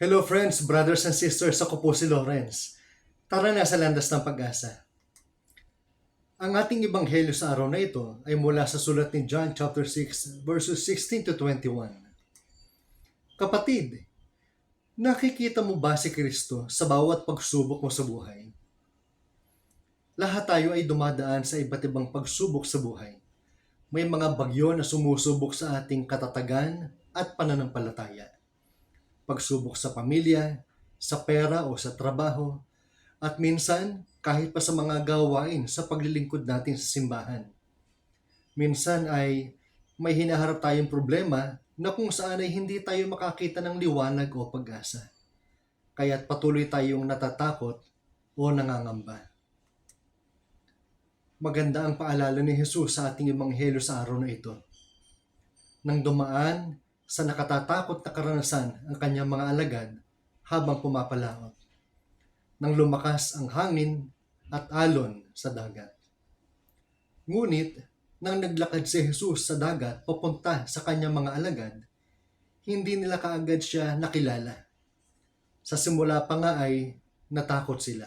Hello friends, brothers and sisters, ako po si Lawrence. Tara na sa landas ng pag-asa. Ang ating ebanghelyo sa araw na ito ay mula sa sulat ni John chapter 6 verses 16 to 21. Kapatid, nakikita mo ba si Kristo sa bawat pagsubok mo sa buhay? Lahat tayo ay dumadaan sa iba't ibang pagsubok sa buhay. May mga bagyo na sumusubok sa ating katatagan at pananampalataya pagsubok sa pamilya, sa pera o sa trabaho, at minsan kahit pa sa mga gawain sa paglilingkod natin sa simbahan. Minsan ay may hinaharap tayong problema na kung saan ay hindi tayo makakita ng liwanag o pag-asa. Kaya't patuloy tayong natatakot o nangangamba. Maganda ang paalala ni Jesus sa ating ebanghelyo sa araw na ito. Nang dumaan sa nakatatakot na karanasan ang kanyang mga alagad habang pumapalaot. Nang lumakas ang hangin at alon sa dagat. Ngunit, nang naglakad si Jesus sa dagat papunta sa kanyang mga alagad, hindi nila kaagad siya nakilala. Sa simula pa nga ay natakot sila.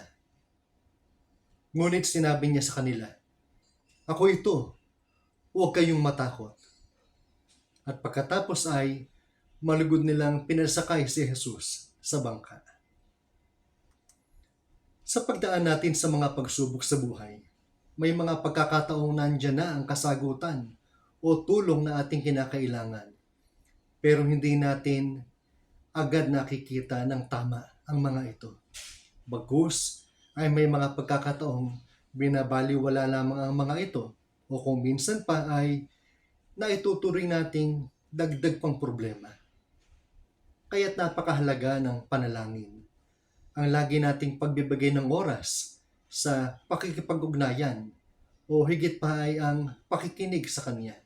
Ngunit sinabi niya sa kanila, Ako ito, huwag kayong matakot. At pagkatapos ay malugod nilang pinasakay si Jesus sa bangka. Sa pagdaan natin sa mga pagsubok sa buhay, may mga pagkakataong nandyan na ang kasagutan o tulong na ating kinakailangan. Pero hindi natin agad nakikita ng tama ang mga ito. Bagus ay may mga pagkakataong binabaliwala lamang ang mga ito o kung minsan pa ay naituturing nating dagdag pang problema. Kaya't napakahalaga ng panalangin. Ang lagi nating pagbibigay ng oras sa pakikipag-ugnayan o higit pa ay ang pakikinig sa Kanya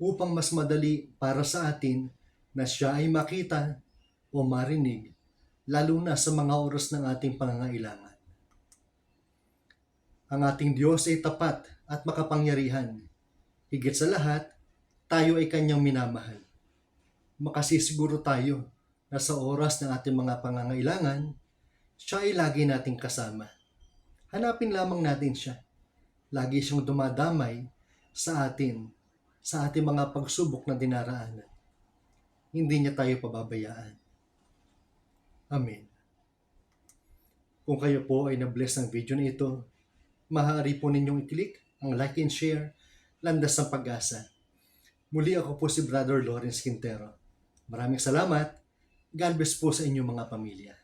upang mas madali para sa atin na siya ay makita o marinig lalo na sa mga oras ng ating pangangailangan. Ang ating Diyos ay tapat at makapangyarihan. Higit sa lahat, tayo ay Kanyang minamahal. Makasisiguro tayo na sa oras ng ating mga pangangailangan, siya ay lagi nating kasama. Hanapin lamang natin siya. Lagi siyang dumadamay sa atin, sa ating mga pagsubok na dinaraanan. Hindi niya tayo pababayaan. Amen. Kung kayo po ay na-bless ng video na ito, maaari po ninyong i-click ang like and share, landas ng pag-asa. Muli ako po si Brother Lawrence Quintero. Maraming salamat. God bless po sa inyong mga pamilya.